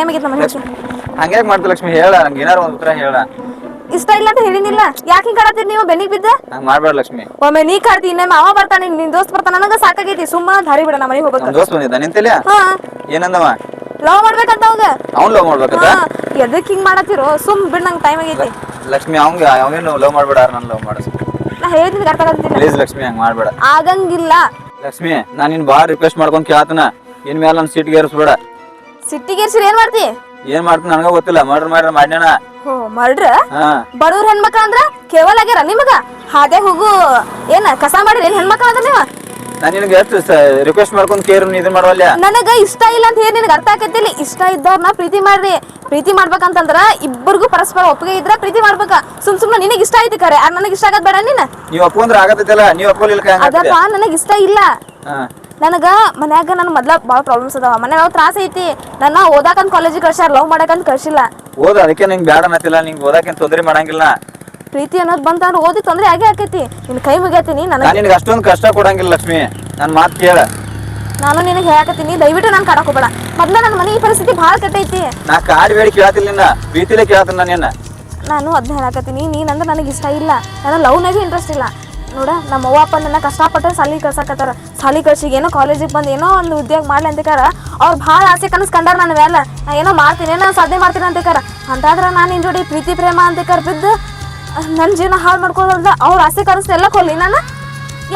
Time ಆಗೈತೆ ನಮ್ಮ ಲಕ್ಷ್ಮಿ. ಹಂಗ್ಯಾಕ್ ಮಾಡ್ತಿ ಲಕ್ಷ್ಮಿ? ಹೇಳ ನಂಗೆ ಏನಾರ ಒಂದ್ ಉತ್ತರ ಹೇಳ. ಇಷ್ಟ ಇಲ್ಲ ಅಂತ ಹೇಳಿನಿಲ್ಲ. ಯಾಕೆ ಹಿಂಗ್ ಕಾಡತ್ತೀರಿ ನೀವು? ಬೆನ್ನಿಗೆ ಬಿದ್ದ? ಹಂಗ್ ಮಾಡ್ಬೇಡ ಲಕ್ಷ್ಮಿ. ಒಮ್ಮೆ ನೀ ಕಾಡ್ತಿ ಇನ್ನೇ ಮಾವ ಬರ್ತಾನೆ ನಿನ್ ದೋಸ್ತ್ ಬರ್ತಾನ ನನಗೆ ಸಾಕಾಗೈತಿ. ಸುಮ್ಮ ದಾರಿ ಬಿಡ ನಮ್ಮ ಮನೆಗೆ ನಮ್ ಹೋಗ್ಬೇಕು ದೋಸ್ತ್ ಬಂದಿದ್ದ? ನಿಂತಿಲ್ಲ ಹಾ. ಏನಂದವ? ಲವ್ ಮಾಡ್ಬೇಕಂತ ಅವಾಗ ಅವ್ನ್ ಲವ್ ಮಾಡ್ಬೇಕಂತ? ಹಾ. ಎದಕ್ ಹಿಂಗ್ ಮಾಡತ್ತೀರೋ? ಸುಮ್ ಬಿಡ್ ನಂಗೆ ಟೈಮ್ ಆಗೈತಿ. ಲಕ್ಷ್ಮಿ ಅವಂಗ ಅವೇನು ಲವ್ ಮಾಡ್ಬೇಡ ನಾನು ಲವ್ ಮಾಡಿಸ್ ನಾ ಹೇಳ್ತೀನಿ ಅರ್ಥ ಆಗತ್ತಿಲ್ಲ ಪ್ಲೀಸ್ ಲಕ್ಷ್ಮಿ ಹಂಗ್ ಮಾಡ್ಬೇಡ. ಆಗಂಗಿಲ್ಲ. ಲಕ್ಷ್ಮಿ ನಾನ್ ನಿನ್ ಬಾಳ ರಿಕ್ವೆಸ್ಟ್ ಮಾಡ್ಕೊಂಡ್ ಕೇಳ್ತನ. ಇನ್ ಮೇಲೆ ನನ್ ಸೀಟ್ಗೆ ಏರಿಸ್ಬೇಡ. ಸಿಟ್ಟಿಗೇರ್ಸಿರಿ ಏನ್ ಮಾಡ್ತಿ? ಏನ್ ಮಾಡ್ತೀನಿ ನನಗ ಗೊತ್ತಿಲ್ಲ ಮರ್ಡರ್ ಮಾಡ್ರ ಮಾಡ್ಯಾನ ಹೋ ಮರ್ಡ್ರ? ಹಾ. ಬಡವ್ರ ಹೆಣ್ಮಕ್ಳ ಅಂದ್ರ ಕೇವಲ ಆಗ್ಯಾರ ನಿಮಗ? ಹಾದೆ ಹೋಗು ಏನ ಕಸ ಮಾಡಿರಿ? ಏನ್ ಹೆಣ್ಮಕ್ಳ ಅಂದ್ರ ನೀವ? ನಾನು ನಿನಗೆ ಎಷ್ಟು ರಿಕ್ವೆಸ್ಟ್ ಮಾಡ್ಕೊಂಡು ಕೇರ್ ಇದು ಮಾಡವಲ್ಲ ನನಗ ಇಷ್ಟ ಇಲ್ಲ ಅಂತ ಹೇಳಿ ನಿನಗೆ ಅರ್ಥ ಆಕೈತಿಲ್ಲ ಇಷ್ಟ ಇದ್ದವ್ರನ್ನ ಪ್ರೀತಿ ಮಾಡ್ರಿ. ಪ್ರೀತಿ ಮಾಡ್ಬೇಕಂತಂದ್ರ ಇಬ್ಬರಿಗೂ ಪರಸ್ಪರ ಒಪ್ಪಿಗೆ ಇದ್ರ ಪ್ರೀತಿ ಮಾಡ್ಬೇಕ. ಸುಮ್ ಸುಮ್ನೆ ನಿನಗೆ ಇಷ್ಟ ಐತಿ ಕರೆ ನನಗೆ ಇಷ್ಟ ಆಗದ್ ಬೇಡ ನೀನ್? ನೀವು ಒಪ್ಕೊಂಡ್ರ ಆಗತ್ತಲ್ಲ ನೀವ್ ಒಪ್ಕೊಲಿಲ್ಲ ಅದಪ್ಪ ನನಗೆ ಇಷ್ಟ ಇಲ್ಲ. ಹಾ. ನನಗ ಮನ್ಯಾಗ ನನ್ನ ಮೊದ್ಲ ಭಾಳ ಪ್ರಾಬ್ಲಮ್ಸ್ ಅದಾವ. ಮನ್ಯಾಗ ತ್ರಾಸ ಐತಿ. ನನ್ನ ಓದಾಕಂತ ಕಾಲೇಜಿಗೆ ಕಳ್ಸ್ಯಾರ ಲವ್ ಮಾಡಕಂತ ಕಳ್ಸಿಲ್ಲ. ಓದ ಅದಕ್ಕೆ ನಿಂಗೆ ಬ್ಯಾಡ ಅನ್ನತ್ತಿಲ್ಲ ನಿಂಗೆ ಓದಾಕೇನು ತೊಂದರೆ ಮಾಡಂಗಿಲ್ಲ. ಪ್ರೀತಿ ಅನ್ನೋದು ಬಂತಂದ್ರೆ ಓದಿ ತೊಂದರೆ ಆಗೇ ಆಕೈತಿ. ನಿನ್ನ ಕೈ ಮುಗಿಯತೀನಿ ನನಗೆ ನಾನ್ ನಿನಗೆ ಅಷ್ಟೊಂದು ಕಷ್ಟ ಕೊಡಂಗಿಲ್ಲ ಲಕ್ಷ್ಮಿ. ನಾನು ಮಾತು ಕೇಳ. ನಾನು ನಿನಗೆ ಹೇಳಕತ್ತೀನಿ ದಯವಿಟ್ಟು ನಾನು ಕಾಡಕ್ಕೆ ಹೋಗ್ಬೇಡ. ಮೊದ್ಲ ನನ್ನ ಮನೆ ಈ ಪರಿಸ್ಥಿತಿ ಭಾಳ ಕೆಟ್ಟೈತಿ. ನಾ ಕಾಡ್ ಬೇಡಿ ಕೇಳತಿಲ್ಲ ನಿನ್ನ. ಪ್ರೀತಿಲೇ ಕೇಳತೀನಿ ನಾನು ನಿನ್ನ. ನಾನು ಅದನ್ನ ಹೇಳಕತ್ತೀನಿ ನೀನಂದ್ರೆ ನನಗೆ ಇಷ್ಟ ಇಲ್ಲ. ನನ್ನ ಲವ್ನಾಗೆ ಇಂಟ್ರೆಸ್ಟ್ ಇಲ್ಲ. ನೋಡ, ನಮ್ಮ ಅವ್ವ, ಅಪ್ಪ ನನ್ನ ಕಷ್ಟಪಟ್ಟು ಸಾಲಿ ಕಳ್ಸಕತ್ತಾರ. ಸಾಲಿ ಕಳ್ಸಿಗೆ ಏನೋ ಕಾಲೇಜಿಗೆ ಬಂದು ಏನೋ ಒಂದು ಉದ್ಯೋಗ ಮಾಡ್ಲಿ ಅಂತಿಕಾರ ಅವ್ರು ಭಾಳ ಆಸೆ ಕನಸು ಕಂಡಾರ ನನ್ನ ಮೇಲೆ ನಾ ಏನೋ ಮಾಡ್ತೀನಿ, ಏನೋ ಸಾಧನೆ ಮಾಡ್ತೀನಿ ಅಂತಿಕಾರ ಅಂತಾದ್ರೆ ನಾನು ನಿನ್ನ ಜೋಡಿ ಪ್ರೀತಿ, ಪ್ರೇಮ ಅಂತಿಕಾರ ಬಿದ್ದು ನನ್ನ ಜೀವನ ಹಾಳು ಮಾಡ್ಕೊಳ್ಳೋದ ಅವ್ರ ಆಸೆ, ಕನಸು ಎಲ್ಲ ಕೊಲ್ಲಿ ನಾನು.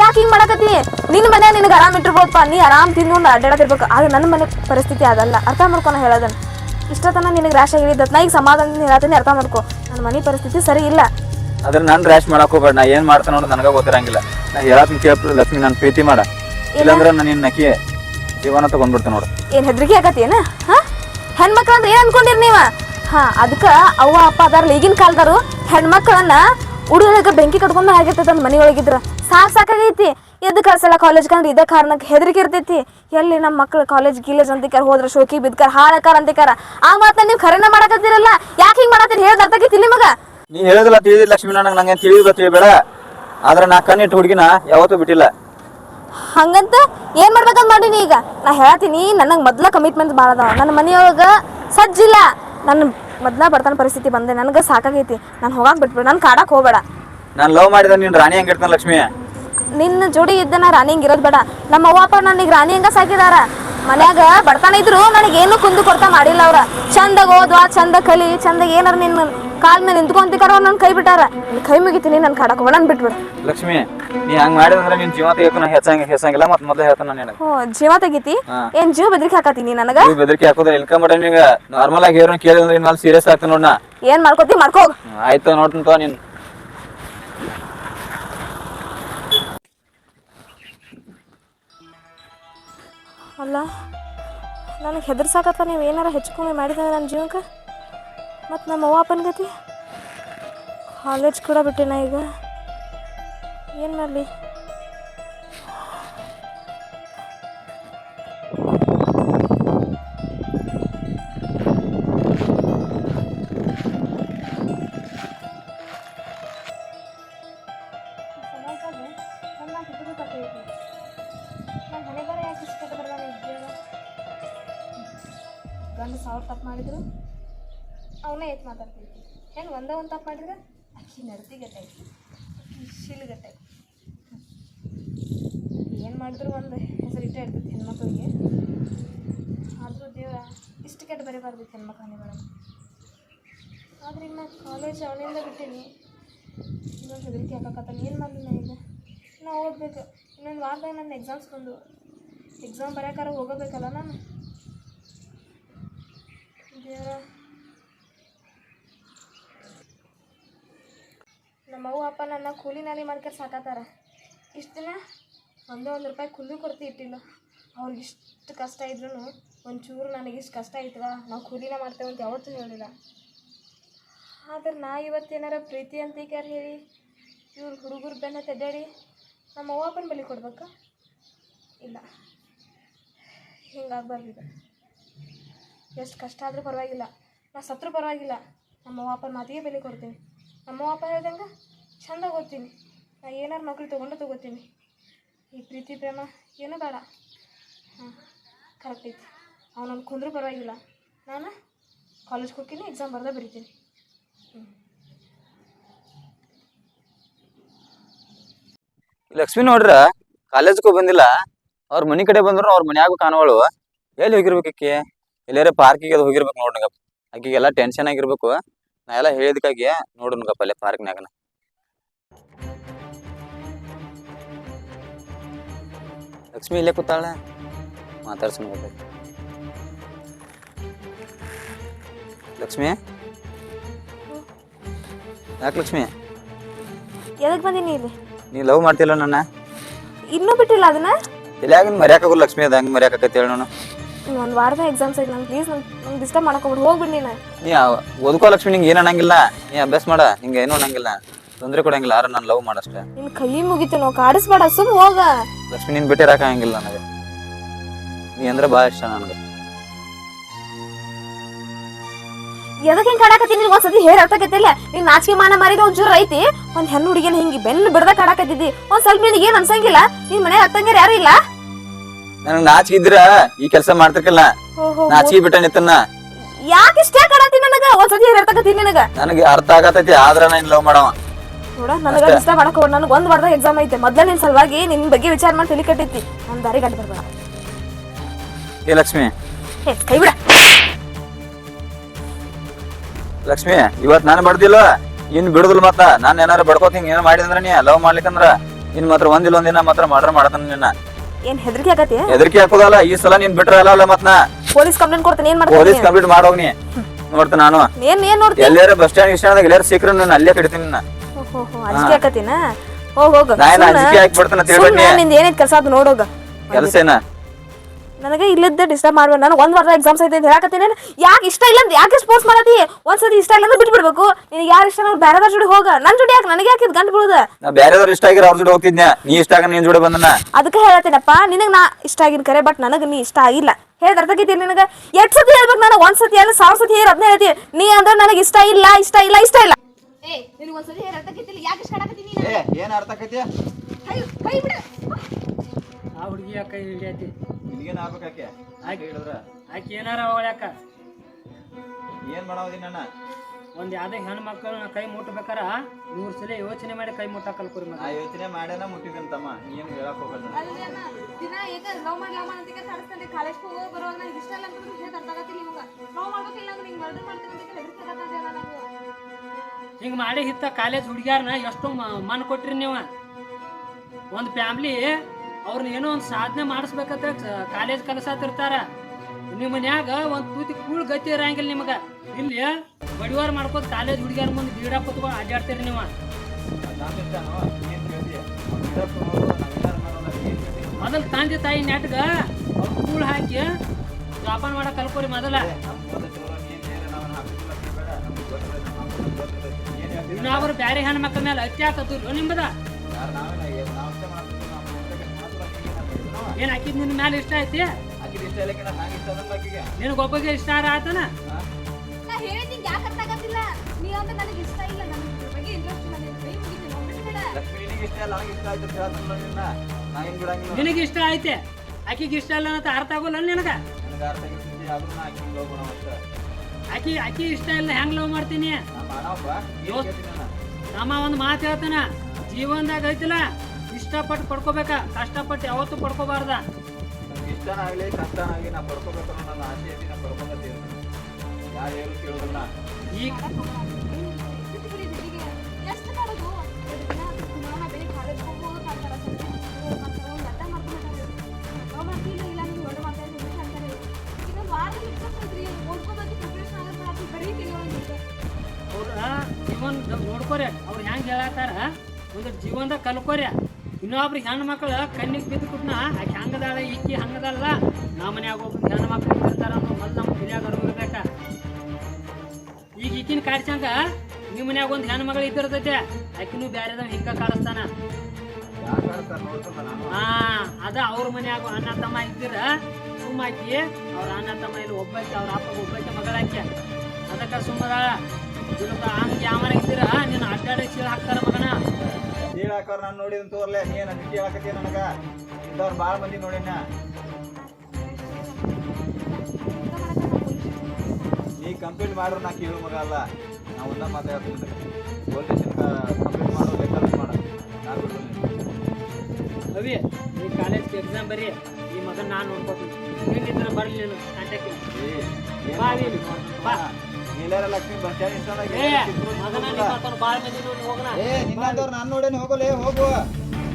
ಯಾಕೆ ಹಿಂಗೆ ಮಾಡಕತ್ತಿ? ನಿನ್ನ ಮನೆ ನಿನಗೆ ಆರಾಮ್ ಇಟ್ಟಿರ್ಬೋದಪ್ಪ ನೀ ಆರಾಮ್ ತಿಂದು ಅಡ್ಡಾಡತಿರ್ಬೇಕು ಆದ್ರೆ ನನ್ನ ಮನೆ ಪರಿಸ್ಥಿತಿ ಅದಲ್ಲ. ಅರ್ಥ ಮಾಡ್ಕೊನ ಇಷ್ಟ ಇಷ್ಟತನ ನಿನಗೆ ರಾಶ ಹೇಳಿದ್ದತ್ ನಾ ಈಗ ಸಮಾಧಾನ ಹೇಳ್ತೀನಿ, ಅರ್ಥ ಮಾಡ್ಕೊ. ನನ್ನ ಮನೆ ಪರಿಸ್ಥಿತಿ ಸರಿ ಇಲ್ಲ. ಅದ್ರ ನಾನು ರ್ಯಾಶ್ ಮಾಡಕ್ ಹೋಗ್ಬೇಡ. ನಾ ಏನ್ ಮಾಡ್ತಾನ ನೋಡು ನನಗ ಗೊತ್ತಿರಂಗಿಲ್ಲ. ನಾ ಹೇಳಕ್ ಕೇಳ್ಬಿಡು ಲಕ್ಷ್ಮಿ ನಾನು ಪ್ರೀತಿ ಮಾಡ. ಇಲ್ಲಾಂದ್ರ ನಾನು ನಿನ್ನ ನಕಿ ಜೀವನ ತಗೊಂಡ್ಬಿಡ್ತೀನಿ ನೋಡು. ಏನ್ ಹೆದ್ರಿಕೆ ಆಗತ್ತೇನ ಹೆಣ್ಮಕ್ಳ ಅಂದ್ರೆ ಏನ್ ಅನ್ಕೊಂಡಿರ್ ನೀವ? ಹಾ ಅದಕ್ಕ ಅವ್ವ ಅಪ್ಪ ಅದಾರಲ್ಲ ಈಗಿನ ಕಾಲದಾರು ಹೆಣ್ಮಕ್ಳನ್ನ ಹುಡುಗರಿಗೆ ಬೆಂಕಿ ಕಟ್ಕೊಂಡು ಆಗಿರ್ತೈತೆ ಅಂದ್ ಮನೆಯೊಳಗಿದ್ರ. ಸಾಕ್ ಸಾಕಾಗೈತಿ. ಎದ್ದು ಕಳ್ಸಲ್ಲ ಕಾಲೇಜ್ ಕಂಡ್ರೆ ಇದೇ ಕಾರಣಕ್ಕೆ ಹೆದರಿಕೆ ಇರ್ತೈತಿ. ಎಲ್ಲಿ ನಮ್ಮ ಮಕ್ಳು ಕಾಲೇಜ್ ಗೀಲೇಜ್ ಅಂತಿಕಾರ ಹೋದ್ರ ಶೋಕಿ ಬಿದ್ಕಾರ ಹಾಳಕಾರ ಅಂತಿಕಾರ ಆ ಮಾತನ್ನ ನೀವು ಖರೇನ ಮಾಡಕತ್ತೀರಲ್ಲ? ಯಾಕೆ ಹಿಂಗ್ ಮಾಡತ್ತೀರಿ? ಹೇಳ್ದ ಅರ್ಥ ಆಗೈತಿ ನಿಮಗ ನೀ ಹೇಳಿದಿಲ್ಲ ತಿಳಿದಿಲ್ಲ ಲಕ್ಷ್ಮೀನಾರಾಯಣ ನನಗೆ ನಂಗೆ ತಿಳಿದ ತಿಳಿಬೇಡ. ಆದ್ರೆ ನಾ ಕಣ್ಣಿಟ್ಟು ಹುಡುಗಿನ ಯಾವತ್ತೂ ಬಿಟ್ಟಿಲ್ಲ. ಹಂಗಂತ ಏನ್ ಮಾಡ್ಬೇಕಂತ ಮಾಡೀನಿ ಈಗ? ನಾ ಹೇಳ್ತೀನಿ ನನಗೆ ಮೊದ್ಲ ಕಮಿಟ್ಮೆಂಟ್ ಭಾಳ ಅದಾವ. ನನ್ನ ಮನೆಯೊಳಗ ಸಜ್ಜಿಲ್ಲ ನನ್ನ ಮೊದ್ಲ ಬರ್ತಾನ ಪರಿಸ್ಥಿತಿ ಬಂದೆ. ನನಗೆ ಸಾಕಾಗೈತಿ. ನಾನು ಹೋಗಾಕ್ ಬಿಟ್ಬಿಡ. ನಾನು ಕಾಡಕ್ ಹೋಗ್ಬೇಡ. ನಾನು ಲವ್ ಮಾಡಿದ ನೀನು ರಾಣಿ ಹಂಗಿರ್ತಾನೆ ಲಕ್ಷ್ಮಿ? ನಿನ್ನ ಜೋಡಿ ಇದ್ದ ನಾ ರಾಣಿ ಹಂಗೆ ಇರೋದು ಬೇಡ. ನಮ್ಮ ಅವ್ವ ಅಪ್ಪ ನನಗೆ ರಾಣಿ ಹಂಗ ಸಾಕಿದಾರ? ಮನ್ಯಾಗ ಬಡತನ ಇದ್ರು ನನಗೇನು ಏನು ಕುಂದು ಕೊಡ್ತಾ ಮಾಡಿಲ್ಲ ಅವ್ರ. ಚಂದಾಗ ಓದ್ವಾ ಚಂದ ಕಲಿ ಚಂದಾಗ ಏನಾರ ನಿನ್ನ ಕಾಲ್ ಮೇಲೆ ನಿಂತ್ಕೊಂತಿಕಾರ ನನ್ ನನ್ನ ಕೈ ಬಿಟ್ಟಾರ. ಕೈ ಮುಗಿತೀನಿ ನನ್ ಕಡಕ್ ನಾನು ಬಿಟ್ಬಿಡು ಲಕ್ಷ್ಮಿ ನೀ ಹಂಗ್ ಮಾಡಿದಂದ್ರೆ ನಿನ್ ಜೀವ ತೆಗಿಯೋಕೆ ನಾ ಹೆಚ್ಚಂಗ ಹೆಸಂಗಿಲ್ಲ ಮತ್ತೆ ಮೊದಲೇ ಹೇಳ್ತಾನೆ ನಾನು ನಿನಗೆ. ಹ್ಞೂ ಜೀವ ತೆಗಿತಿ. ಏನ್ ಜೀವ ಬೆದರಿಕೆ ಹಾಕತೀನಿ ನನಗ? ನೀವು ಬೆದರಿಕೆ ಹಾಕೋದ್ರೆ ಇನ್ಕಮ್ ಮಾಡ ನೀಗ ನಾರ್ಮಲ್ ಆಗಿ ಹೇರೋನ್ ಕೇಳಿದ್ರೆ ಇನ್ನು ಸೀರಿಯಸ್ ಆಗ್ತಾನೆ ನೋಡ್ ನಾ. ಏನ್ ಮಾಡ್ಕೋತಿ? ಮಾಡ್ಕೋ. ಆಯ್ತ ನೋಡ್ತೀನಿ ತಗೋ ನೀನು. ಅಲ್ಲ ನನಗೆ ಹೆದರ್ಸಾಕತ್ತ ನೀವು ಏನಾರ ಹೆಚ್ಚು ಕಮ್ಮಿ ಮಾಡಿದ್ರೆ ನನ್ನ ಜೀವಕ್ಕೆ? ಮತ್ತು ನಮ್ಮ ಅವ್ವ ಅಪ್ಪನ ಗತಿ? ಕಾಲೇಜ್ ಕೂಡ ಬಿಟ್ಟಿನ ಈಗ. ಏನು ಮಾಡಲಿ? ಒಂದೇ ಒಂದು ತಪ್ಪು ಮಾಡಿದ್ರೆ ಅಕ್ಕಿ ನಡತಿ ಗಟ್ಟೈತಿ ಶಿಲ್ ಗಟ್ಟೈತಿ ಏನು ಮಾಡಿದ್ರು ಒಂದು ಹೆಸರು ಇಟ್ಟೇ ಇರ್ತೈತಿ ಹೆಣ್ಮಕ್ಳಿಗೆ. ಆದರೂ ದೇವ್ರ ಇಷ್ಟು ಕೆಟ್ಟ ಬರೀಬಾರ್ದು ಹೆಣ್ಮಕ್ಳು ಮೇಡಮ್. ಆದ್ರೆ ಈಗ ಕಾಲೇಜ್ ಅವನಿಂದ ಬಿಟ್ಟೀನಿ. ಇನ್ನೊಂದು ಹೆದರಿಕೆ ಹಾಕಕತ್ತಾನೆ. ಏನು ಮಾಡಲಿ ನನಗೆ? ನಾ ಓದ್ಬೇಕು. ಇನ್ನೊಂದು ವಾರದಾಗ ನನ್ನ ಎಕ್ಸಾಮ್ಸ್ ಬಂದು. ಎಕ್ಸಾಮ್ ಬರೋಕಾರ ಹೋಗಬೇಕಲ್ಲ ನಾನು. ದೇವ್ರ ನಮ್ಮ ಅವ್ವ, ಅಪ್ಪ ನನ್ನ ಕೂಲಿ ನಾಲಿ ಮಾಡ್ಕೊಂಡು ಸಾಕತ್ತಾರ ಇಷ್ಟು ದಿನ ಒಂದೇ ಒಂದು ರೂಪಾಯಿ ಕೂಲಿ ಕೊಡ್ತಿ ಇಟ್ಟಿಲ್ಲ ಅವ್ರಿಗೆ ಇಷ್ಟು ಕಷ್ಟ ಇದ್ರೂ ಒಂಚೂರು ನನಗೆ ಇಷ್ಟು ಕಷ್ಟ ಐತವ ನಾವು ಕೂಲಿನ ಮಾಡ್ತೇವೆ ಅಂತ ಯಾವತ್ತೂ ಹೇಳಿಲ್ಲ ಆದ್ರೆ ನಾ ಇವತ್ತೇನಾರ ಪ್ರೀತಿ ಅಂತ ಈ ಯಾರು ಹೇಳಿ, ಇವ್ರು ಹುಡುಗರು ಬೆನ್ನ ತೆಡ್ಡಾಡಿ ನಮ್ಮ ಅವ್ವ ಅಪ್ಪನ ಬಲಿ ಕೊಡ್ಬೇಕಾ? ಇಲ್ಲ. ಹಿಂಗಾಗಬಾರ್ದು ಇದು. ಎಷ್ಟು ಕಷ್ಟ ಆದರೂ ಪರವಾಗಿಲ್ಲ. ನಾ ಸತ್ರು ಪರವಾಗಿಲ್ಲ. ನಮ್ಮ ಅವ್ವ ಅಪ್ಪನ ಮಾತಿಗೆ ಬೆಲೆ ಕೊಡ್ತೀನಿ. ಅವ್ವ ಅಪ್ಪ ಹೇಳ್ದಂಗೆ ಚಂದ ಓದ್ತೀನಿ. ನಾ ಏನಾರು ನೌಕರಿ ತೊಗೊಂಡು ತೊಗೋತೀನಿ. ಈ ಪ್ರೀತಿ, ಪ್ರೇಮ ಏನೂ ಬೇಡ. ಹಾಂ ಕರೆಕ್ಟ್ ಐತಿ. ಅವನನ್ನು ಕುಂದ್ರೂ ಪರವಾಗಿಲ್ಲ. ನಾನು ಕಾಲೇಜ್ಗೆ ಹೋಗ್ತೀನಿ ಎಕ್ಸಾಮ್ ಬರ್ದ ಬರಿತೀನಿ. ಲಕ್ಷ್ಮಿ ನೋಡ್ರ ಕಾಲೇಜ್ಗೂ ಬಂದಿಲ್ಲ. ಅವ್ರ ಮನೆ ಕಡೆ ಬಂದ್ರು, ಅವ್ರ ಮನ್ಯಾಗೂ ಕಾಣವಳು. ಎಲ್ಲಿ ಹೋಗಿರ್ಬೇಕು ಆಕೆ ಎಲ್ಲಾರ ಪಾರ್ಕಿಗೆ ಅದು ಹೋಗಿರ್ಬೇಕು ನೋಡ್ರಿ ಆಕಿಗೆಲ್ಲ ಟೆನ್ಷನ್ ಆಗಿರ್ಬೇಕು. ನಾ ಎಲ್ಲ ಹೇಳಿದಕ್ಕಾಗಿ ನೋಡುನ್ಗಪ್ಪ ಅಲ್ಲೇ ಪಾರ್ಕ್ನಾಗನ ಲಕ್ಷ್ಮಿ ಇಲ್ಲೇ ಕೂತಾಳ? ಮಾತಾಡ್ಸೋಣ ಲಕ್ಷ್ಮಿ? ಯಾಕೆ ಲಕ್ಷ್ಮಿ? ಎದಕ್ ಬಂದೀನಿ ಇಲ್ಲಿ? ನೀ ಲವ್ ಮಾಡ್ತಿಲ್ಲ ನನ್ನ? ಇನ್ನೂ ಬಿಟ್ಟಿಲ್ಲ ಅದನ್ನ? ಇಲ್ಲ ಮರ್ಯಾಕಾಗಲ್ಲ ಲಕ್ಷ್ಮಿ ಅದ? ಹಂಗೆ ಮರ್ಯಾಕತ್ತೇಳಿ ಹೇಳಿ ನಾನು ಒಂದು ವಾರದ ಎಕ್ಸಾಮ್ಸ್ ಐತೆ ನಂಗೆ ಪ್ಲೀಸ್ ನಂಗೆ ನಂಗೆ ಡಿಸ್ಟರ್ಬ್ ಮಾಡ್ಕೊಬಿಡು ಹೋಗ್ಬಿಡಿ ನೀನು. ನೀ ಆ- ಓದ್ಕೋ ಲಕ್ಷ್ಮಿ ನಿಂಗೆ ಏನು ಅನ್ನಂಗಿಲ್ಲ? ನೀ ಅಭ್ಯಾಸ ಮಾಡ ನಿಂಗೆ ಏನು ಅನ್ನಂಗಿಲ್ಲ. ತೊಂದರೆ ಕೊಡಂಗಿಲ್ಲ ಆದ್ರೆ ನಾನು ಲವ್ ಮಾಡಷ್ಟೇ. ನಿನ್ನ ಕೈ ಮುಗಿತು ನಾವು ಕಾಡಿಸ್ಬೇಡ ಸುಮ್ ಹೋಗ. ಲಕ್ಷ್ಮಿ ನೀನು ಬಿಟ್ಟಿರಾಕ ಹಂಗಿಲ್ಲ ನನಗೆ. ನೀ ಅಂದ್ರೆ ಭಾಳ ಇಷ್ಟ ನನಗೆ. ಎದಕ್ಕೆ ಹಿಂಗೆ ಕಾಡಕತ್ತೀನಿ ನಿನ್ಗೆ ಒಂದ್ಸತಿ ಹೇರ್ ಹತ್ತಕತ್ತಿಲ್ಲ ನೀನ್ ನಾಚಿಕೆ ಮಾನ ಮಾರಿದ ಒಂಚೂರು ಐತಿ? ಒಂದ್ ಹೆಣ್ಣು ಹುಡುಗಿನ ಹಿಂಗೆ ಬೆನ್ನು ಬಿಡದ ಕಾಡಕತ್ತಿದ್ದಿ? ಒಂದ್ ಸ್ವಲ್ಪ ನಿನಗೆ ಏನ್ ಅನ್ಸಂಗಿಲ್ಲ? ನಿನ್ ಮನೆ ಅರ್ಥಂಗ್ಯಾರ ಯಾರು ಇಲ್ಲ? ನನಗೆ ನಾಚಿಕೆ ಇದ್ರ ಈ ಕೆಲಸ ಮಾಡ್ತಿರ್ಕಿಲ್ಲ. ನಾಚಿಕೆ ಬಿಟ್ಟಣ ಯಾಕೆ ಇಷ್ಟೇ ಕಾಡತ್ತಿ ನನಗ? ಒಂದ್ಸತಿ ಹತ್ತಕತ್ತೀನಿ ನಿನಗ? ನನಗೆ ಅರ್ಥ ಆಗತೈತಿ ಆದ್ರ ನಾನು ಲವ್ ಮಾಡವ. ನೋಡ ನನಗ ಇಷ್ಟ ಮಾಡಕ್ ಹೋಗ್ ನನಗೆ ಒಂದ್ ವಾರದ ಎಕ್ಸಾಮ್ ಐತೆ. ಮೊದ್ಲ ನಿನ್ ಸಲುವಾಗಿ ನಿನ್ ಬಗ್ಗೆ ವಿಚಾರ ಮಾಡಿ ತಲೆ ಕಟ್ಟೈತಿ ನನ್ ದಾರಿ ಗಂಟ ಬರ್ಬೇಡ. ಏ ಲಕ್ಷ್ಮಿ. ಕೈ ಬಿಡ. ಲಕ್ಷ್ಮಿ ಇವತ್ ನಾನು ಬಡ್ದಿಲ್ಲ ಇನ್ ಬಿಡುದಿಲ್ಲ ಮತ್ತ. ನಾನು ಏನಾರ ಬಡ್ಕೋತೀನಿ ಏನಾರ ಮಾಡಿದ್ರ ನೀ? ಲವ್ ಮಾಡ್ಲಿಕ್ಕಂದ್ರ? ಇನ್ ಮಾತ್ರ ಒಂದಿಲ್ಲ ಒಂದಿನ ಮಾತ್ರ ಮಾಡ್ರ ಮಾಡತಾನ ನಿನ್ನ. ಏನ್ ಹೆದರಿಕೆ ಆಗತ್ತೆ? ಹೆದರಿಕೆ ಹಾಕೋದಲ್ಲ ಈ ಸಲ ನೀನ್ ಬಿಟ್ರ ಅಲ್ಲ ಅಲ್ಲ ಮತ್ ನಾ ಪೊಲೀಸ್ ಕಂಪ್ಲೇಂಟ್ ಕೊಡ್ತೀನಿ ಏನ್ ಪೊಲೀಸ್ ಕಂಪ್ಲೇಂಟ್ ಮಾಡೋಗ್ನಿ ನೋಡ್ತೀನಿ ನಾನು. ಏನ್ ಏನ್ ನೋಡ್ತೀನಿ ಎಲ್ಲಾರ ಬಸ್ ಸ್ಟ್ಯಾಂಡ್ ಸ್ಟ್ಯಾಂಡ್ ಎಲ್ಲಾರ ಸಿಕ್ಕ್ರ ನಾನು ಅಲ್ಲೇ ಕಡಿತೀನಿ ನಾ ಓಹೋ ಅಂಜಿಕೆ ಆಕತಿನ ಹೋಗ್ ಹೋಗ. ನಾ ಏನ್ ಅಂಜಿಕೆ ಹಾಕಿ ಬಿಡ್ತಾನ ತಿಳ್ಬೇಡಿ ನಿಂದ ಏನೈತ್ ಕೆಲಸ ಅದು ನೋಡೋಗ. ಕೆಲಸ ಏನ ನನಗೆ ಇಲ್ಲದ ಡಿಸ್ಟರ್ಬ್ ಮಾಡ್ಬೇಡ ನಾನು ಒಂದು ವಾರದ ಎಕ್ಸಾಮ್ಸ್ ಐತೆ ಅಂತ ಹೇಳಕತ್ತೀನಿ. ಯಾಕೆ ಇಷ್ಟ ಇಲ್ಲ ಅಂತ ಯಾಕೆ ಸ್ಪೋರ್ಟ್ಸ್ ಮಾಡತಿ? ಒಂದ್ಸತಿ ಇಷ್ಟ ಇಲ್ಲ ಅಂದ್ರೆ ಬಿಟ್ಬಿಡ್ಬೇಕು. ನಿನಗೆ ಯಾರು ಇಷ್ಟ? ನಾವು ಬೇರೆದವ್ರ ಜೋಡಿ ಹೋಗ. ನನ್ ಜೋಡಿ ಯಾಕೆ? ನನಗೆ ಯಾಕೆ ಗಂಟು ಬೀಳುದ? ನಾ ಬೇರೆದವ್ರು ಇಷ್ಟ ಆಗಿರೋ ಅವ್ರ ಜೋಡಿ ಹೋಗ್ತಿದ್ನ. ನೀ ಇಷ್ಟ ಆಗ ನೀನ್ ಜೋಡಿ ಬಂದನ. ಅದಕ್ಕೆ ಹೇಳತ್ತೀನಪ್ಪ ನಿನಗೆ ನಾ ಇಷ್ಟ ಆಗಿನ ಕರೆ ಬಟ್ ನನಗೆ ನೀ ಇಷ್ಟ ಆಗಿಲ್ಲ. ಹೇಳ್ದ ಅರ್ಥಕೈತಿ ನಿನಗೆ? ಎಷ್ಟು ಸತಿ ಹೇಳ್ಬೇಕು ನಾನು ಒಂದ್ ಸತಿ ಅಲ್ಲ ಸಾವಿರ ಸತಿ ಹೇಳಿ ಅದನ್ನ ಹೇಳ್ತೀನಿ ನೀ ಅಂದ್ರೆ ನನಗೆ ಇಷ್ಟ ಇಲ್ಲ ಇಷ್ಟ ಇಲ್ಲ ಇಷ್ಟ ಇಲ್ಲ. ಏ ನಿನಗೆ ಒಂದ್ಸತಿ ಹೇಳಿ ಅರ್ಥಕೈತಿಲ್ಲ ಯಾಕೆ ಇಷ್ಟ ಏನ್ ಅರ್ಥ ಆಕೈತಿ ಕೈ ಕೈ ಬಿಡ. ಆ ಹುಡುಗಿ ಕೈ ಹಿಡಿಯತಿ? ಇಲ್ಲಿಗೇನ್ ಆಗ್ಬೇಕು ಆಕೆ? ಹೇಳಿದ್ರ? ಆಕೆ ಏನಾರ ಅವಳ್ಯಾಕ ಏನ್ ಮಾಡಾವದಿ ನನ್ನ ಒಂದ್ ಯಾವ್ದೇ ಹೆಣ್ಣು ನಾ ಕೈ ಮುಟ್ಬೇಕಾರ ನೂರ್ ಸಲ ಯೋಚನೆ ಮಾಡಿ ಕೈ ಮುಟ್ಟಾಕ ಕುರಿ ನಾ ಯೋಚನೆ ಮಾಡ್ಯಾನ ಮುಟ್ಟಿದ್ದೀನಿ ತಮ್ಮ. ನೀನು ಏನ್ ಹೇಳಕ್ ಹೋಗಲ್ಲ ದಿನ ಈಗ ಲವ್ ಮಾಡಿ ಲವ್ ಮಾಡಂತ ತಡಿಸ್ತಾನೆ ಕಾಲೇಜ್ ಹೋಗೋ ಬರುವಾಗ ನನಗೆ ಇಷ್ಟ ಇಲ್ಲ ಅಂತ ಹೇಳಿ ಅರ್ಥ ಆಗತ್ತಿಲ್ಲ ಇವಾಗ. ಲವ್ ಮಾಡ್ಬೇಕಿಲ್ಲ ಅಂದ್ರೆ ಹಿಂಗೆ ಮರ್ಡರ್ ಮಾಡ್ತೀನಿ ಅಂತ ಹೆದರ್ಕೆ ಆಗತ್ತಂತೆ ನಾನು ಹಿಂಗ್ ಮಾಡಿ ಹಿತ್ತ ಕಾಲೇಜ್ ಹುಡುಗಿಯಾರನ್ನ ಎಷ್ಟು ಮನ್ ಕೊಟ್ರಿ ನೀವು. ಒಂದ್ ಫ್ಯಾಮ್ಲಿ ಅವ್ರನ್ನ ಏನೋ ಒಂದು ಸಾಧನೆ ಮಾಡಿಸ್ಬೇಕಂತ ಕಾಲೇಜ್ ಕಲಸಾತಿರ್ತಾರ. ನಿಮ್ಮ ಮನ್ಯಾಗ ಒಂದು ತೂತಿ ಕೂಳ್ ಗತಿ ಇರಂಗಿಲ್ಲ ನಿಮಗ. ಇಲ್ಲಿ ಬಡಿವಾರ ಮಾಡ್ಕೊಂಡು ಕಾಲೇಜ್ ಹುಡುಗಿಯರ ಮುಂದೆ ಬೀಡ ಕುತ್ಕೊಂಡು ಅಡ್ಡಾಡ್ತೀರಿ ನೀವು. ಮೊದಲು ತಂದೆ ತಾಯಿ ನೆಟ್ಗ ಕೂಳ್ ಹಾಕಿ ಜೋಪಾನ ಮಾಡಕ್ ಕಲ್ಕೋರಿ ಮೊದಲ. ಇನ್ನೊಬ್ರು ಬ್ಯಾರೆ ಹೆಣ್ಮಕ್ಳ ಮೇಲೆ ಅತ್ಯಾಕತ್ತೂರು ನಿಮ್ಮದ ಏನ್ ಹಾಕಿದ್ ನಿನ್ ಮ್ಯಾಲ ಇಷ್ಟ ಐತಿ? ನಿನಗೊಬ್ಬಗೆ ಇಷ್ಟ ಆರ ಆತನ? ನಾ ಹೇಳಿದ್ದೀನಿ ಯಾಕೆ ಅರ್ಥ ಆಗತ್ತಿಲ್ಲ? ನೀ ಅಂದ್ರೆ ನನಗೆ ಇಷ್ಟ ಇಲ್ಲ ನನಗೆ ಇದ್ರ ಬಗ್ಗೆ ಇಂಟ್ರೆಸ್ಟ್ ಇಲ್ಲ ನಿನ್ನ ಕೈ ಮುಗಿತೀನಿ ಹೋಗ್ಬಿಟ್ಬಿಡ ನಿನಗೆ ಇಷ್ಟ ಐತೆ? ಆಕಿಗೆ ಇಷ್ಟ ಇಲ್ಲ ಅಂತ ಅರ್ಥ ಆಗೋಲ್ಲ ನಿನಗ? ಆಕಿ ಆಕಿ ಇಷ್ಟ ಇಲ್ಲ ಹೆಂಗ್ ಲವ್ ಮಾಡ್ತೀನಿ? ನಮ್ಮ ಒಂದು ಮಾತು ಹೇಳ್ತಾನ. ಜೀವನದಾಗ ಐತಿಲ್ಲ? ಇಷ್ಟಪಟ್ಟು ಪಡ್ಕೋಬೇಕ? ಕಷ್ಟಪಟ್ಟು ಯಾವತ್ತೂ ಪಡ್ಕೋಬಾರ್ದ. ಇಷ್ಟನಾಗ್ಲಿ ಕಷ್ಟನಾಗಿ ನಾ ಪಡ್ಕೋಬೇಕು ಅನ್ನೋ ನನ್ನ ಆಸೆ ಐತಿ ನಾ ಪಡ್ಕೊಂಬತ್ತೀನಿ ಯಾರು ಏನು ಕೇಳೋದಿಲ್ಲ. ಈಗ ಅವ್ರ ಜೀವನ ನೋಡ್ಕೋರಿ ಅವ್ರು ಹೆಂಗೆ ಹೇಳತ್ತಾರ? ಒಂದು ಜೀವನದಾಗ ಕಲ್ಕೋರಿ ಇನ್ನೊಬ್ರು ಹೆಣ್ಣು ಮಕ್ಕಳು ಕಣ್ಣಿಗೆ ಬಿದ್ದು ಕುಟ್ನ ಆಕೆ ಹಂಗದಾಳ ಈಕಿ ಹಂಗದಲ್ಲ. ನಮ್ಮ ಮನ್ಯಾಗ ಒಬ್ಬ ಹೆಣ್ಣು ಮಕ್ಳು ಇರ್ತಾರ ಅನ್ನೋ ಮೊದ್ಲು ನಮ್ಮ ಮನ್ಯಾಗ ಅರಿವಿರ್ಬೇಕ ಈಗ ಈಕಿನ ಕಾಡ್ಸಂಗ ನಿಮ್ಮ ಮನ್ಯಾಗ ಒಂದು ಹೆಣ್ಣು ಮಗಳು ಇದ್ದಿರ್ತೈತೆ ಆಕಿನೂ ಬ್ಯಾರೆದ ಹಿಂಗ ಕಾಡಿಸ್ತಾನ. ಹಾ, ಅದ ಅವ್ರ ಮನೆಯಾಗ ಅಣ್ಣ ತಮ್ಮ ಇದ್ದೀರ ಸುಮ್ಮಾಕಿ ಅವ್ರ ಅಣ್ಣ ತಮ್ಮ ಇಲ್ಲಿ ಒಬ್ಬಾಕಿ, ಅವ್ರ ಅಪ್ಪ ಒಬ್ಬಾಕಿ ಮಗಳಾಕಿ ಅದಕ್ಕ ಇದಕ್ಕ ಹಂಗ ಯಾವನ ಇದ್ದೀರ ನೀನು ಅಡ್ಡಾಡಿ ಚೀಲ ಹಾಕ್ತಾರ ಮಗನ. ಹೇಳಾಕವ್ರ ನಾನು ನೋಡಿದ್ ತೋರ್ಲೆ ನೀನ್ ಅಂಜಿಕೆ ಹಾಕತಿ ನನಗ? ಇಂಥವ್ರು ಭಾಳ ಮಂದಿ ನೋಡಿನ ನೀ ಕಂಪ್ಲೇಂಟ್ ಮಾಡ್ರು ನಾ ಕೇಳು ಮಗ ಅಲ್ಲ. ನಾ ಒಂದ ಮಾತಾಡ್ತೀನಿ ಪೊಲೀಸ್ ಸ್ಟೇಷನ್ ಕಂಪ್ಲೇಂಟ್ ಮಾಡೋ ಲೆಕ್ಕ ಮಾಡ. ನಾನು ಬಿಡಲ್ಲ ಅವಿ ನೀ ಕಾಲೇಜ್ಗೆ ಎಕ್ಸಾಮ್ ಬರೀ. ಈ ಮಗನ ನಾನು ನೋಡ್ಕೋತೀನಿ. ಬರಲಿ ಬರ್ಲಿ ನೀನು. ಕಾಂಟ್ಯಾಕ್ಟ್ ಬಾ ಏ ನಾನು ನೋಡೇನಿ ಹೋಗಲೇ ಹೋಗು.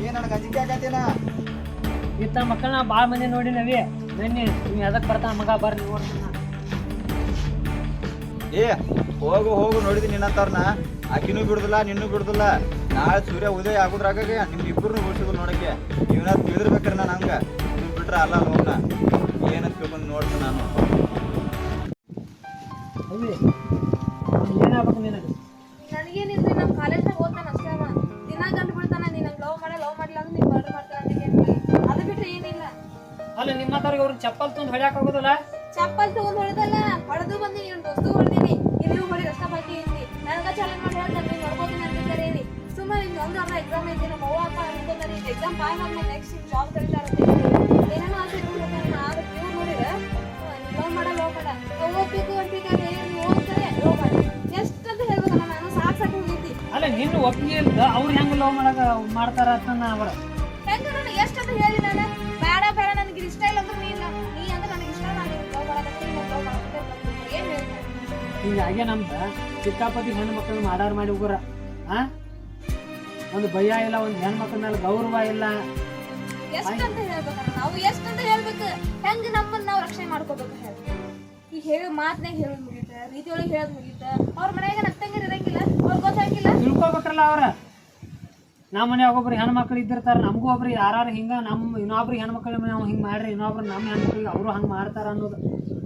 ಏ ನನಗೆ ಅಂಜಿಕೆ ಆಗತ್ತೇನ ಇತ್ತ ಮಕ್ಕಳನ್ನ ಭಾಳ ಮಂದಿ ನೋಡಿ ನವಿ ಬನ್ನಿ ನೀವು ಅದಕ್ಕೆ ಬರ್ತಾನ ಮಗ ಬರ್ರಿ ನೋಡ್ತೀನಿ ಏ ಹೋಗು ಹೋಗು ನೋಡಿದೀನಿ ನಿನ್ನಂತವ್ರನ್ನ ಆಕಿನೂ ಬಿಡುದಿಲ್ಲ ನಿನ್ನೂ ಬಿಡುದಿಲ್ಲ. ನಾಳೆ ಸೂರ್ಯ ಉದಯ ಆಗುದ್ರಾಗ ನಿಮ್ ಇಬ್ಬರನ್ನು ಉಳಿಸಿದ್ರು ನೋಡಕ್ಕೆ. ಇವನ ತಿಳಿದಿರ್ಬೇಕ್ರಿ ನಾನು ಹಂಗ. ನೀವು ಬಿಟ್ರೆ ಅಲ್ಲ ಹೋಗ್ನ ಏನಂತ ತಿಳ್ಕೊಂಡು ನೋಡ್ತೀನಿ ನಾನು. ಏನಾಗ್ಬೇಕು ನಿನಗೆ ನನಗೇನಿಲ್ರಿ ನಮ್ಮ ಕಾಲೇಜ್ನಾಗ ಓದ್ತಾನ ಅಷ್ಟೇ ಅವ. ದಿನ ಗಂಟು ಬಿಡ್ತಾನ ನೀನು ನಂಗೆ ಲವ್ ಮಾಡ ಲವ್ ಮಾಡಿಲ್ಲ ಅಂದ್ರೆ ನೀವು ಮರ್ಡರ್ ಮಾಡ್ತಾನ ಅಂತ ಕೇಳ್ತೀನಿ ಅದು ಬಿಟ್ರೆ ಏನಿಲ್ಲ. ಅಲ್ಲ ನಿಮ್ಮ ಮಾತಾಡ್ಗೆ ಅವ್ರಿಗೆ ಚಪ್ಪಲ್ ತಂದು ಹೊಡ್ಯಾಕ ಹೋಗೋದಲ್ಲ ಚಪ್ಪಲ್ ತಗೊಂಡ್ ಹೊಡೆದಲ್ಲ ಹೊಡೆದು ಬಂದಿ ನೀನು ದೋಸ್ತು ಹೊಡೆದೀನಿ. ಇಲ್ಲಿ ಹೊಡಿ ಅಷ್ಟ ಬಾಕಿ ಐತಿ. ನನಗ ಚಾಲೆಂಜ್ ಮಾಡಿ ಹೇಳ್ತಾರೆ ನೀವು ನೋಡ್ಬೋದಿನ ಅಂತ ಹೇಳಿ ಸುಮ್ಮನೆ ನಿಮ್ಗೆ ಒಂದು ಅಮ್ಮ ಎಕ್ಸಾಮ್ ಐತಿ ನಮ್ಮ ಅವ್ವ ಅಪ್ಪ ಅನ್ಕೊಂತಾರೆ ಈಗ ಎಕ್ಸಾಮ್ ಪಾಸ್ ಆದ್ಮೇಲೆ ನೆಕ್ಸ್ಟ್ ನಿಮ್ ಜಾಬ್ ಕರೀತಾರಂತೆ ಏನೇನೋ ಆಸೆ ಇಟ್ಕೊಂಡಿರ್ತಾರೆ ಆದ್ರೆ ನೀವು ನೋಡಿದ್ರೆ ಲವ್ ಮಾಡ ಲವ್ ಮಾಡ ಹೋಗ್ಬೇಕು ಅಂತಿದ್ದಾರೆ ಅಲ್ಲ ನಿನ್ನ ಒಪ್ಪಿಗೆ ಇಲ್ದ ಅವ್ರು ಹೆಂಗೆ ಲವ್ ಮಾಡಕ ಮಾಡ್ತಾರ ಅಂತ ಅವ್ರ. ಹೆಂಗ ನಾನು ಎಷ್ಟಂತ ಹೇಳಿ ನಾನು. ಬೇಡ ಬೇಡ ನನಗೆ ಇಷ್ಟ ಇಲ್ಲ ಅಂದ್ರೆ ನೀನು ನೀ ಅಂದ್ರೆ ನನಗೆ ಇಷ್ಟ ನಾನು ಲವ್ ಮಾಡಕತ್ತೀನಿ ಏನು ಹಿಂಗಾಗೆ ನಮ್ದು ಸಿಕ್ಕಾಪತಿ ಹೆಣ್ಣು ಮಕ್ಕಳನ್ನ ಮಾಡಾರ ಮಾಡಿ ಹೋಗ್ರ. ಆ? ಒಂದು ಭಯ ಇಲ್ಲ ಒಂದು ಹೆಣ್ಮಕ್ಳ ಮೇಲೆ ಗೌರವ ಇಲ್ಲ. ಎಷ್ಟಂತ ಹೇಳ್ಬೇಕಣ್ಣ ನಾವು ಎಷ್ಟಂತ ಹೇಳ್ಬೇಕು? ಹೆಂಗ್ ನಮ್ಮನ್ನ ನಾವು ರಕ್ಷಣೆ ಮಾಡ್ಕೋಬೇಕು ಹೇಳಿ ಈ ಹೇಳಿ ಮಾತ್ನಾಗ ಹೇಳೋದು ಮುಗೀತ ರೀತಿ ಒಳಗೆ ಹೇಳೋದು ಮುಗೀತ ಅವ್ರ ಮನ್ಯಾಗ ನಗ್ತಂಗಿರ್ ಇರಂಗಿಲ್ಲ ಅವ್ರಿಗೆ ಗೊತ್ತಾಗಿಲ್ಲ. ತಿಳ್ಕೊಬೇಕ್ರಲ್ಲ ಅವ್ರ. ನಮ್ಮ ಮನ್ಯಾಗ ಒಬ್ರು ಹೆಣ್ಮಕ್ಳು ಇದ್ದಿರ್ತಾರ ನಮಗೂ ಒಬ್ರು ಯಾರು ಹಿಂಗ ನಮ್ಮ ಇನ್ನೊಬ್ರು ಹೆಣ್ಮಕ್ಳ ನಾವು ಹಿಂಗೆ ಮಾಡ್ರಿ ಇನ್ನೊಬ್ರು ನಮ್ಮ ಹೆಣ್ಮಕ್ಳಿಗೆ ಅವರು ಹಂಗೆ ಮಾಡ್ತಾರ ಅನ್ನೋದು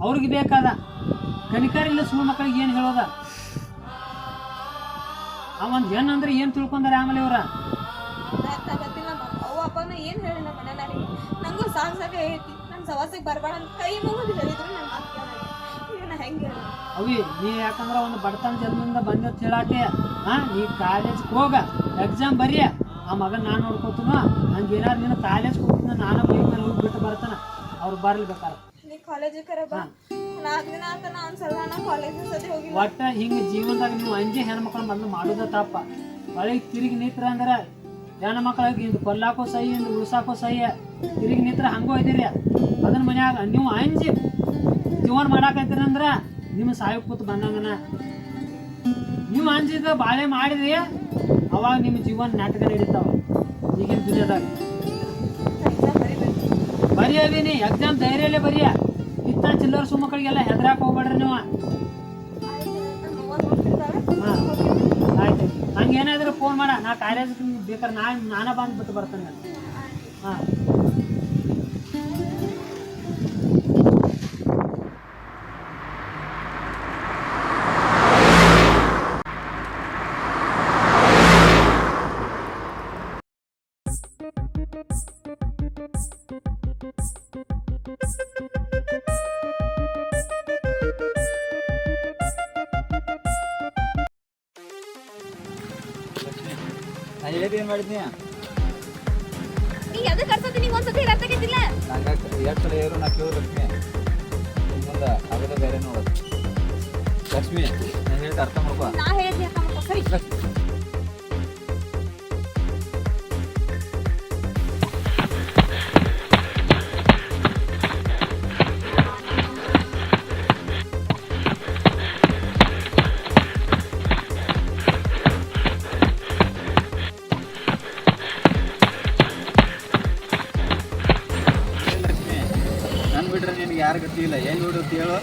ಅವ್ರಿಗೆ ಬೇಕಾದ. ಕನಿಕಾರ ಇಲ್ಲ ಸುಳ್ಳು ಮಕ್ಕಳಿಗೆ ಏನು ಹೇಳೋದ? ಆ ಒಂದು ಹೆಣ್ಣು ಅಂದ್ರೆ ಏನು ತಿಳ್ಕೊಂಡಾರೆ ಆಮೇಲೆ ಇವ್ರ? ಗೊತ್ತಿಲ್ಲ ಅವ್ವ ಅಪ್ಪನ ಏನು ಹೇಳಿ ನಮ್ಮ ಮನೆಯವ್ರಿಗೆ ನಂಗೂ ಸಾಂಗ್ ಸಾಕು ಐತಿ ನನ್ನ ಸವಾಸಿಗೆ ಬರಬೇಡ ಅಂತ ಕೈ ಮುಗಿದು ಹೇಳಿದ್ರು ನನ್ನ ಮಾತು ಅವಿ ನೀ ಯಾಕಂದ್ರೆ ಒಂದು ಬಡತನ ಜನ್ಮದಿಂದ ಬಂದ ಹೇಳಾಕೆ ಹಾ ನೀ ಕಾಲೇಜ್ಗೆ ಹೋಗ ಎಕ್ಸಾಮ್ ಬರೀ ಆ ಮಗನ ನಾನು ನೋಡ್ಕೋತನ ಹಂಗೆ ಏನಾದ್ರು ನೀನು ಕಾಲೇಜ್ ಹೋಗ್ತೀನಿ ನಾನು ಬೈಕ್ ಮೇಲೆ ಹೋಗಿ ಬಿಟ್ಟು ಬರ್ತಾನ ಅವ್ರು ಬರ್ಲಿ ಬೇಕಾರೆ. ನೀ ಕಾಲೇಜಿಗೆ ಕರೆ ಬಾ. ನಾಲ್ಕು ದಿನ ಅಂತ ನಾನು ಸಲ ನಾ ಕಾಲೇಜ್ ಸತಿ ಹೋಗಿಲ್ಲ. ಒಟ್ಟ ಹಿಂಗೆ ಜೀವನದಾಗ ನೀವು ಅಂಜಿ ಹೆಣ್ಮಕ್ಳು ಮೊದಲು ಮಾಡೋದ ತಪ್ಪ. ಒಳಗೆ ತಿರುಗಿ ನಿಂತ್ರ ಅಂದ್ರೆ ಹೆಣ್ಮಕ್ಳಿಗೆ ಇದು ಕೊಲ್ಲಾಕೋ ಸಹಿ ಇಂದು ಉಳ್ಸಾಕೋ ಸಹಿ ತಿರುಗಿ ನಿಂತ್ರ ಹಂಗೋ ಇದೀರಿ ಅದನ್ನ ಮನ್ಯಾಗ ನೀವು ಅಂಜಿ. ಜೀವನ ಮಾಡಾಕತ್ತೀರಂದ್ರ ನಿಮ್ ನಿಮ್ಮ ಕೂತ್ ಕೂತು ಬಂದಂಗನ. ನೀವು ಅಂಜಿದ ಬಾಳೆ ಮಾಡಿದ್ರಿ ಅವಾಗ ನಿಮ್ಮ ಜೀವನ ನಾಟಕ ನಡೀತಾವ ಈಗಿನ ದುನಿಯಾದಾಗ. ಎಕ್ಸಾಮ್ ಬರೀಬೇಕು ಬರೀ ನೀ ಎಕ್ಸಾಮ್ ಧೈರ್ಯಲ್ಲೇ ಬರೀ ಇತ್ತ ಚಿಲ್ಲರ ಸುಮ್ಮಕ್ಕಳಿಗೆಲ್ಲ ಹೆದರಾಕ ಹೋಗ್ಬೇಡ್ರಿ ನೀವು. ಹಾಂ, ಆಯ್ತು. ಹಂಗೆ ಏನಾದರೂ ಫೋನ್ ಮಾಡ. ನಾ ಕಾಲೇಜ್ ಬೇಕಾದ್ರೆ ನಾ ನಾನೇ ಬಂದ್ಬಿಟ್ಟು ಬರ್ತೇನೆ. ಹಾಂ. ಏನು ಮಾಡಿದ್ನಿ? ನೀ ಎದಕ್ಕೆ ಕರ್ಸತಿ ನಿಂಗೆ ಒಂದ್ಸತಿ ರತ್ತಾಗಿದ್ದಿಲ್ಲ ನಂಗೆ ಎರಡು ಸಲ ಏರು ನಾ ಕೇಳು ಲಕ್ಷ್ಮಿ ಮುಂದೆ ಆಗೋದ ಬೇರೆ ನೋಡೋದು ಲಕ್ಷ್ಮಿ ನಾನು ಹೇಳಿದ ಅರ್ಥ ಮಾಡ್ಕೋ. ನಾ ಹೇಳಿದ್ನಿ ಅರ್ಥ ಮಾಡ್ಕೊ. ಸರಿ. ಯಾರು ಗೊತ್ತಿಲ್ಲ ಏನು ಬಿಡುತ್ತೆ ಹೇಳು.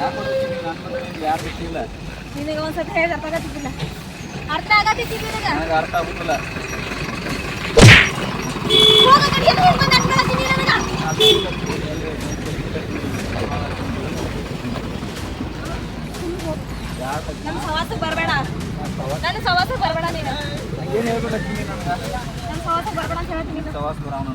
ಯಾಕೆ ಯಾರು ಗತಿ ಇಲ್ಲ ನಿನಗೆ ಒಂದ್ಸತಿ ಅರ್ಥ ಆಗತ್ತಿದ್ದಿಲ್ಲ. ಅರ್ಥ ಆಗತ್ತಿತ್ತು ನನಗೆ? ಅರ್ಥ ಆಗುತ್ತಿಲ್ಲ ನನ್ನ ಸವಾಸಕ್ಕೆ ಬರಬೇಡ. ನನ್ನ ಸವಾಸಕ್ಕೆ ಬರಬೇಡ ನೀನು. ಏನು ಹೇಳ್ಬೇಡ ನನ್ನ ಸವಾಸಕ್ಕೆ ಬರಬೇಡ ಅಂತ ಹೇಳ್ತೀನಿ ಪ್ರವಾಸ ಬರೋನು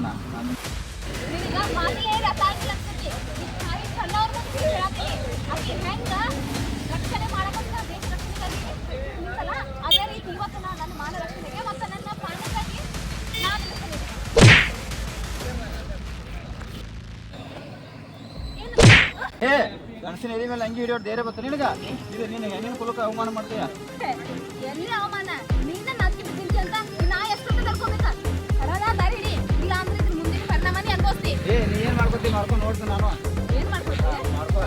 ಏ ಎದಿ ಮೇಲೆ ಅಂಗಿ ಹಿಡಿಯೋದು ಧೈರ್ಯ ಬತ್ತ ನಿನಗ? ಇದು ನೀನು ಹೆಣ್ಣಿನ ಕುಲಕ್ಕೆ ಅವಮಾನ ಮಾಡ್ತೀಯ? ಎಲ್ಲಿ ಅವಮಾನ ಮಾಡ್ಕೊತಿ ಮಾಡ್ಕೊಂಡು ನೋಡ್ತೀನಿ ನಾನು. ಏನ್ ಮಾಡ್ಕೊತೀಯ? ಮಾಡ್ಕೋ.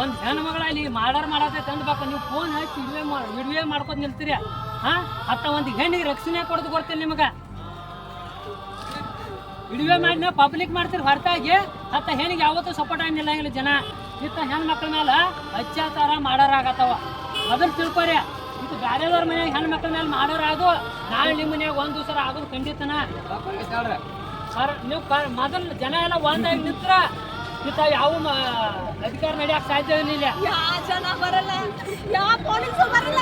ಒಂದ್ ಹೆಣ್ಣು ಮಗಳಲ್ಲಿ ಮಾಡಾರ್ ಮಾಡತ್ತೆ ತಂದ್ಬೇಕು ನೀವು ಫೋನ್ ಹಚ್ಚಿ ಇಡುವೆ ಮಾಡಿ ಇಡುವೆ ಮಾಡ್ಕೊಂಡು ನಿಲ್ತೀರಿ. ಹಾ? ಅತ್ತ ಒಂದು ಹೆಣ್ಣಿಗೆ ರಕ್ಷಣೆ ಕೊಡೋದು ಕೊಡ್ತೀನಿ ನಿಮಗ. ಇಡುವೆ ಮಾಡಿ ನಾವು ಪಬ್ಲಿಕ್ ಮಾಡ್ತೀರಿ ಹೊರತಾಗಿ ಅತ್ತ ಹೆಣ್ಣಿಗೆ ಯಾವತ್ತೂ ಸಪೋರ್ಟ್ ಆಗಿಲ್ಲ ಇಲ್ಲ ಜನ. ಇತ್ತ ಹೆಣ್ಣು ಮಕ್ಕಳ ಮೇಲೆ ಅತ್ಯಾಚಾರ ಆಗತ್ತವ. ಅದನ್ನು ತಿಳ್ಕೊರಿ ಇದು ಬೇರೆದವ್ರ ಮನೆಯಾಗ ಹೆಣ್ಣು ಮಕ್ಕಳ ಮೇಲೆ ಮಾಡೋರಾದು ನಾಳೆ ನಿಮ್ಮ ಮನೆಯಾಗ ಒಂದು ದಿವಸ ಆಗೋದು ಖಂಡಿತನ. ಸರ್ ನೀವು ಮೊದಲು ಜನ ಎಲ್ಲ ಒಂದಾಗಿ ನಿಂತ್ರ ಇತ್ತ ಯಾವ ಅಧಿಕಾರ ನಡೆಯಕ್ ಸಾಧ್ಯ ಇಲ್ಲ ಯಾ ಜನ ಬರಲ್ಲ ಯಾ ಪೊಲೀಸ್ ಬರಲ್ಲ.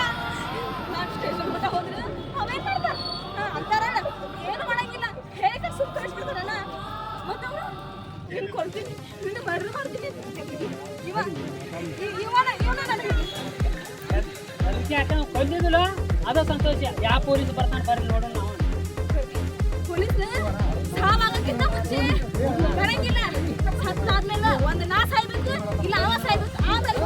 ನಾನು ಸ್ಟೇಷನ್ ಮಟ್ಟ ಹೋದ್ರೆ ಅವೇ ಮಾಡ್ತಾರ ಅಂತಾರಲ್ಲ ಏನು ಮಾಡಂಗಿಲ್ಲ. ಹೇಗೆ ಮತ್ತವ್ರು ನಿನ್ ಕೊಡ್ತೀನಿ. ನಿನ್ನ ಮರ್ಡರ್ ಮಾಡ್ತೀನಿ. ಇವ ಇವನ ಇವನ ನನಗೆ ಕೊಂದಿದಿಲ್ಲ ಅದ ಸಂತೋಷ. ಯಾವ ಪೊಲೀಸ್ ಬರ್ತಾನೆ ಬರ್ರಿ ನೋಡೋಣ ನಾವು. ಪೊಲೀಸ್ ಸಾವಾಗಂತ ಹತ್ತಾದ್ಮೇಲೆ ಒಂದು ನಾ ಸಾಯ್ಬೇಕು ಇಲ್ಲ ಅವ ಸಾಯ್ಬೇಕು ಆಮೇಲೆ